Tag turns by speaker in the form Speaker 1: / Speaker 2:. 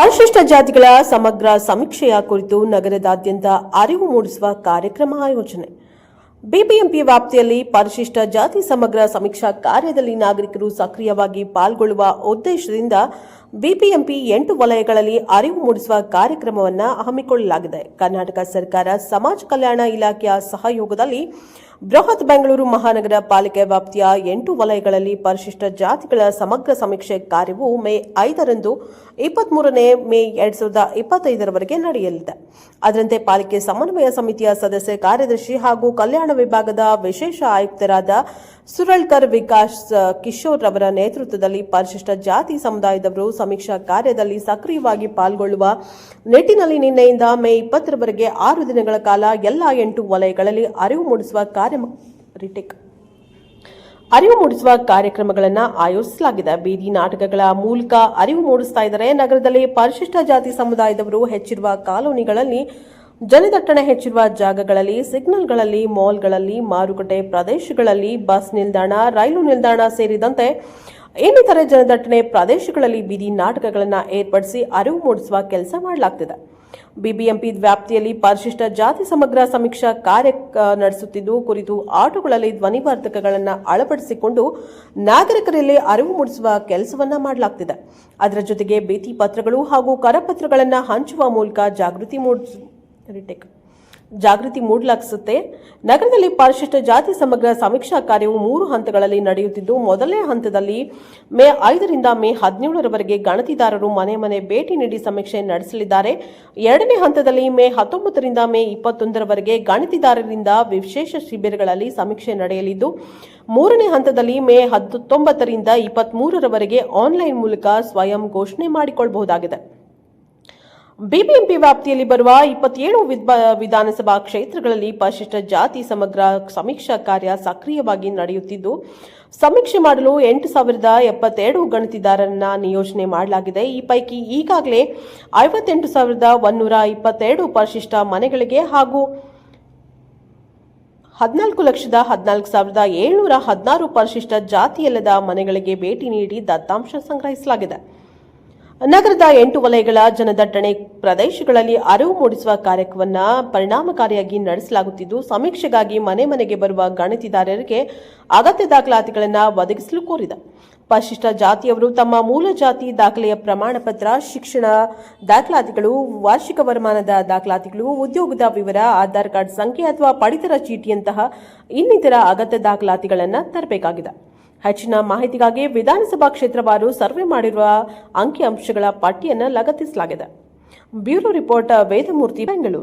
Speaker 1: ಪರಿಶಿಷ್ಟ ಜಾತಿಗಳ ಸಮಗ್ರ ಸಮೀಕ್ಷೆಯ ಕುರಿತು ನಗರದಾದ್ಯಂತ ಅರಿವು ಮೂಡಿಸುವ ಕಾರ್ಯಕ್ರಮ ಆಯೋಜನೆ. ಬಿಬಿಎಂಪಿ ವ್ಯಾಪ್ತಿಯಲ್ಲಿ ಪರಿಶಿಷ್ಟ ಜಾತಿ ಸಮಗ್ರ ಸಮೀಕ್ಷಾ ಕಾರ್ಯದಲ್ಲಿ ನಾಗರಿಕರು ಸಕ್ರಿಯವಾಗಿ ಪಾಲ್ಗೊಳ್ಳುವ ಉದ್ದೇಶದಿಂದ ಬಿಬಿಎಂಪಿ ಎಂಟು ವಲಯಗಳಲ್ಲಿ ಅರಿವು ಮೂಡಿಸುವ ಕಾರ್ಯಕ್ರಮವನ್ನು ಹಮ್ಮಿಕೊಳ್ಳಲಾಗಿದೆ. ಕರ್ನಾಟಕ ಸರ್ಕಾರ ಸಮಾಜ ಕಲ್ಯಾಣ ಇಲಾಖೆಯ ಸಹಯೋಗದಲ್ಲಿ ಬೃಹತ್ ಬೆಂಗಳೂರು ಮಹಾನಗರ ಪಾಲಿಕೆ ವ್ಯಾಪ್ತಿಯ ಎಂಟು ವಲಯಗಳಲ್ಲಿ ಪರಿಶಿಷ್ಟ ಜಾತಿಗಳ ಸಮಗ್ರ ಸಮೀಕ್ಷೆ ಕಾರ್ಯವು ಮೇ ಐದರಂದು ಇಪ್ಪತ್ಮೂರನೇ ಮೇ ಎರಡ್ ಸಾವಿರದ ಇಪ್ಪತ್ತೈದರವರೆಗೆ ನಡೆಯಲಿದೆ. ಅದರಂತೆ ಪಾಲಿಕೆ ಸಮನ್ವಯ ಸಮಿತಿಯ ಸದಸ್ಯ ಕಾರ್ಯದರ್ಶಿ ಹಾಗೂ ಕಲ್ಯಾಣ ವಿಭಾಗದ ವಿಶೇಷ ಆಯುಕ್ತರಾದ ಸುರಳ್ಕರ್ ವಿಕಾಸ್ ಕಿಶೋರ್ ರವರ ನೇತೃತ್ವದಲ್ಲಿ ಪರಿಶಿಷ್ಟ ಜಾತಿ ಸಮುದಾಯದವರು ಸಮೀಕ್ಷಾ ಕಾರ್ಯದಲ್ಲಿ ಸಕ್ರಿಯವಾಗಿ ಪಾಲ್ಗೊಳ್ಳುವ ನಿಟ್ಟಿನಲ್ಲಿ ನಿನ್ನೆಯಿಂದ ಮೇ ಇಪ್ಪತ್ತರವರೆಗೆ ಆರು ದಿನಗಳ ಕಾಲ ಎಲ್ಲಾ ಎಂಟು ವಲಯಗಳಲ್ಲಿ ಅರಿವು ಮೂಡಿಸುವ ರಿಟೇಕ್. ಅರಿವು ಮೂಡಿಸುವ ಕಾರ್ಯಕ್ರಮಗಳನ್ನು ಆಯೋಜಿಸಲಾಗಿದೆ. ಬೀದಿ ನಾಟಕಗಳ ಮೂಲಕ ಅರಿವು ಮೂಡಿಸ್ತಾ ಇದ್ದಾರೆ. ನಗರದಲ್ಲಿ ಪರಿಶಿಷ್ಟ ಜಾತಿ ಸಮುದಾಯದವರು ಹೆಚ್ಚಿರುವ ಕಾಲೋನಿಗಳಲ್ಲಿ, ಜನದಟ್ಟಣೆ ಹೆಚ್ಚಿರುವ ಜಾಗಗಳಲ್ಲಿ, ಸಿಗ್ನಲ್ಗಳಲ್ಲಿ, ಮಾಲ್ಗಳಲ್ಲಿ, ಮಾರುಕಟ್ಟೆ ಪ್ರದೇಶಗಳಲ್ಲಿ ಬಸ್ ನಿಲ್ದಾಣ, ರೈಲು ನಿಲ್ದಾಣ ಸೇರಿದಂತೆ ಇನ್ನಿತರೆ ಜನದಟ್ಟಣೆ ಪ್ರದೇಶಗಳಲ್ಲಿ ಬೀದಿ ನಾಟಕಗಳನ್ನು ಏರ್ಪಡಿಸಿ ಅರಿವು ಮೂಡಿಸುವ ಕೆಲಸ ಮಾಡಲಾಗ್ತಿದೆ. ಬಿಬಿಎಂಪಿ ವ್ಯಾಪ್ತಿಯಲ್ಲಿ ಪರಿಶಿಷ್ಟ ಜಾತಿ ಸಮಗ್ರ ಸಮೀಕ್ಷಾ ಕಾರ್ಯ ನಡೆಸುತ್ತಿದ್ದು, ಕುರಿತು ಆಟೋಗಳಲ್ಲಿ ಧ್ವನಿವರ್ಧಕಗಳನ್ನು ಅಳವಡಿಸಿಕೊಂಡು ನಾಗರಿಕರಲ್ಲಿ ಅರಿವು ಮೂಡಿಸುವ ಕೆಲಸವನ್ನ ಮಾಡಲಾಗ್ತಿದೆ. ಅದರ ಜೊತೆಗೆ ಭೀತಿ ಪತ್ರಗಳು ಹಾಗೂ ಕರಪತ್ರಗಳನ್ನು ಹಂಚುವ ಮೂಲಕ ಜಾಗೃತಿ ಮೂಡಿಸ ಜಾಗೃತಿ ಮೂಡಲಾಗಿಸುತ್ತೆ. ನಗರದಲ್ಲಿ ಪರಿಶಿಷ್ಟ ಜಾತಿ ಸಮಗ್ರ ಸಮೀಕ್ಷಾ ಕಾರ್ಯವು ಮೂರು ಹಂತಗಳಲ್ಲಿ ನಡೆಯುತ್ತಿದ್ದು, ಮೊದಲನೇ ಹಂತದಲ್ಲಿ ಮೇ ಐದರಿಂದ ಮೇ ಹದಿನೇಳರವರೆಗೆ ಗಣತಿದಾರರು ಮನೆ ಮನೆ ಭೇಟಿ ನೀಡಿ ಸಮೀಕ್ಷೆ ನಡೆಸಲಿದ್ದಾರೆ. ಎರಡನೇ ಹಂತದಲ್ಲಿ ಮೇ ಹತ್ತೊಂಬತ್ತರಿಂದ ಮೇ ಇಪ್ಪತ್ತೊಂದರವರೆಗೆ ಗಣತಿದಾರರಿಂದ ವಿಶೇಷ ಶಿಬಿರಗಳಲ್ಲಿ ಸಮೀಕ್ಷೆ ನಡೆಯಲಿದ್ದು, ಮೂರನೇ ಹಂತದಲ್ಲಿ ಮೇ ಹತ್ತೊಂಬತ್ತರಿಂದ ಇಪ್ಪತ್ಮೂರರವರೆಗೆ ಆನ್ಲೈನ್ ಮೂಲಕ ಸ್ವಯಂ ಘೋಷಣೆ ಮಾಡಿಕೊಳ್ಳಬಹುದಾಗಿದೆ ಬಿಬಿಎಂಪಿ ವ್ಯಾಪ್ತಿಯಲ್ಲಿ ಬರುವ ಇಪ್ಪತ್ತೇಳು ವಿಧಾನಸಭಾ ಕ್ಷೇತ್ರಗಳಲ್ಲಿ ಪರಿಶಿಷ್ಟ ಜಾತಿ ಸಮಗ್ರ ಸಮೀಕ್ಷಾ ಕಾರ್ಯ ಸಕ್ರಿಯವಾಗಿ ನಡೆಯುತ್ತಿದ್ದು, ಸಮೀಕ್ಷೆ ಮಾಡಲು ಎಂಟು ಸಾವಿರದ ಎಪ್ಪತ್ತೆರಡು ಗಣತಿದಾರರನ್ನ ನಿಯೋಜನೆ ಮಾಡಲಾಗಿದೆ. ಈ ಪೈಕಿ ಈಗಾಗಲೇ ಐವತ್ತೆಂಟು ಸಾವಿರದ ಒನ್ನೂರ ಇಪ್ಪತ್ತೆರಡು ಪರಿಶಿಷ್ಟ ಮನೆಗಳಿಗೆ ಹಾಗೂ ಹದಿನಾಲ್ಕು ಲಕ್ಷದ ಹದಿನಾಲ್ಕು ಸಾವಿರದ ಏಳ್ನೂರ ಹದಿನಾರು ಪರಿಶಿಷ್ಟ ಜಾತಿಯಲ್ಲದ ಮನೆಗಳಿಗೆ ಭೇಟಿ ನೀಡಿ ದತ್ತಾಂಶ ಸಂಗ್ರಹಿಸಲಾಗಿದೆ. ನಗರದ ಎಂಟು ವಲಯಗಳ ಜನದಟ್ಟಣೆ ಪ್ರದೇಶಗಳಲ್ಲಿ ಅರಿವು ಮೂಡಿಸುವ ಕಾರ್ಯಕ್ರಮವನ್ನು ಪರಿಣಾಮಕಾರಿಯಾಗಿ ನಡೆಸಲಾಗುತ್ತಿದ್ದು, ಸಮೀಕ್ಷೆಗಾಗಿ ಮನೆ ಮನೆಗೆ ಬರುವ ಗಣತಿದಾರರಿಗೆ ಅಗತ್ಯ ದಾಖಲಾತಿಗಳನ್ನು ಒದಗಿಸಲು ಕೋರಿದೆ. ಪರಿಶಿಷ್ಟ ಜಾತಿಯವರು ತಮ್ಮ ಮೂಲ ಜಾತಿ ದಾಖಲೆಯ ಪ್ರಮಾಣ ಪತ್ರ ಶಿಕ್ಷಣ ದಾಖಲಾತಿಗಳು, ವಾರ್ಷಿಕ ವರಮಾನದ ದಾಖಲಾತಿಗಳು, ಉದ್ಯೋಗದ ವಿವರ, ಆಧಾರ್ ಕಾರ್ಡ್ ಸಂಖ್ಯೆ ಅಥವಾ ಪಡಿತರ ಚೀಟಿಯಂತಹ ಇನ್ನಿತರ ಅಗತ್ಯ ದಾಖಲಾತಿಗಳನ್ನು ತರಬೇಕಾಗಿದೆ. ಹೆಚ್ಚಿನ ಮಾಹಿತಿಗಾಗಿ ವಿಧಾನಸಭಾ ಕ್ಷೇತ್ರವಾರು ಸರ್ವೆ ಮಾಡಿರುವ ಅಂಕಿಅಂಶಗಳ ಪಟ್ಟಿಯನ್ನು ಲಗತ್ತಿಸಲಾಗಿದೆ. Bureau report Vedamurthy Bengaluru.